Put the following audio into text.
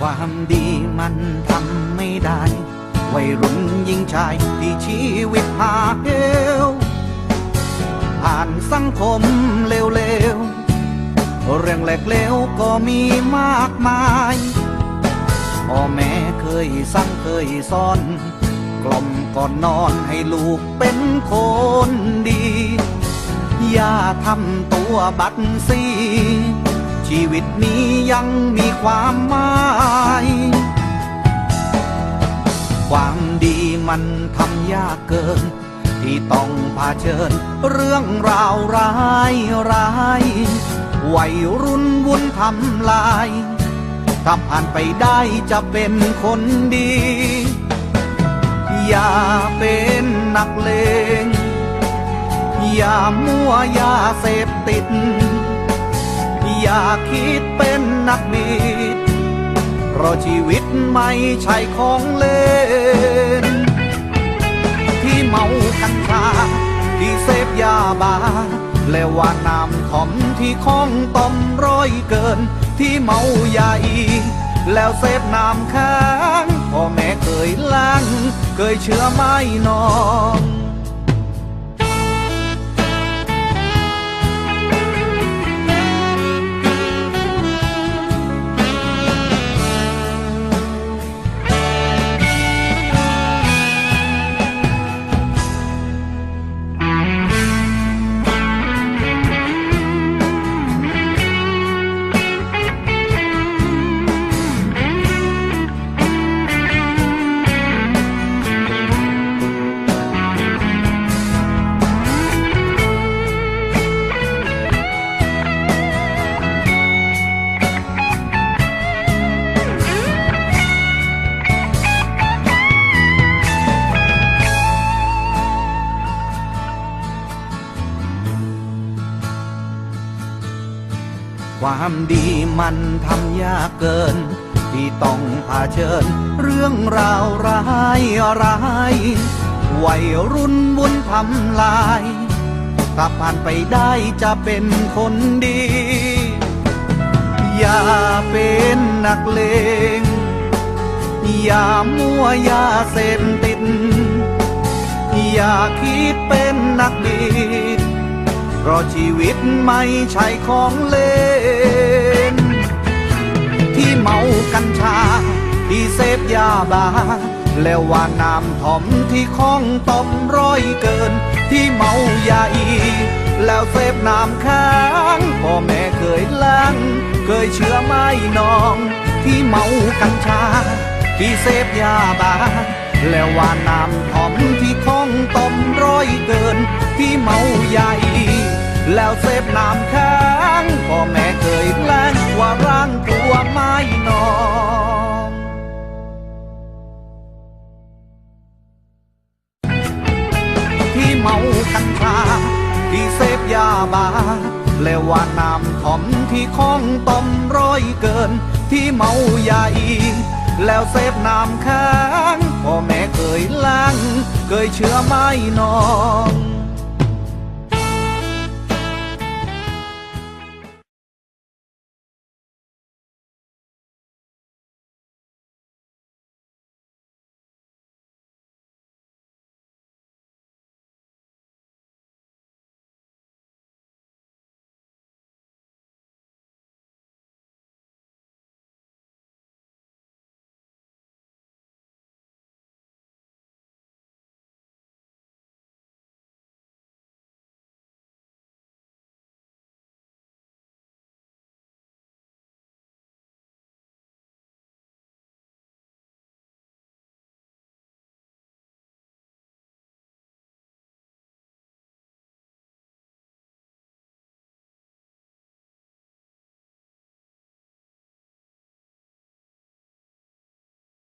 ความดีมันทำไม่ได้ วัยรุ่นยิงชายที่ชีวิตพาเหวผ่านสังคมเลวๆ เรื่องแหลกเลวก็มีมากมายพ่อแม่เคยสั่งเคยสอน กล่อมก่อนนอนให้ลูกเป็นคนดี อย่าทำตัวบัดซี ชีวิตนี้ยังมีความหมาย ความดีมันทำยากเกิน ที่ต้องเชิญเรื่องราวร้ายร้ายวัยรุ่นวุ่นทำลายถ้าผ่านไปได้จะเป็นคนดี อย่าเป็นนักเลง อย่ามั่วยาเสพติด อย่าคิดเป็นนักบิดเพราะชีวิตไม่ใช่ของเล่น ที่เมากัญชาที่เสพยาบา และว่าน้ำถ่อมที่คองต้อมร้อยเกิน ที่เมายาอี แล้วเสพน้ำค้างพ่อแม่เคยล้าง เคยเชื่อไม่นอน ความดีมันทำยากเกิน ที่ต้องเผชิญ เรื่องราวร้ายร้ายวัยรุ่นบุญทำลายถ้าผ่านไปได้จะเป็นคนดี อย่าเป็นนักเลง อย่ามั่วยาเสพติด อย่าคิดเป็นนักบิดเพราะชีวิตไม่ใช่ของเล่น ที่เมากัญชา ที่เสพยาบา แล้วว่าน้ำถ่อมที่คล้องต้มร้อยเกิน ที่เมายาอี แล้วเสพน้ำค้างพ่อแม่เคยล้างเคยเชื่อไม่นอง ที่เมากัญชา ที่เสพยาบา แล้วว่าน้ำถ่อมที่คล้องต้มร้อยเกิน ที่เมายาอี แล้วเสพน้ำค้าง นอนที่เมากัญชาที่เสพยาบาและว่าน้ำถ่อมที่คล้องต้มร้อยเกิน ที่เมายาอี แล้วเสพน้ำค้างพ่อแม่เคยล้าง เคยเชื่อไม่นอน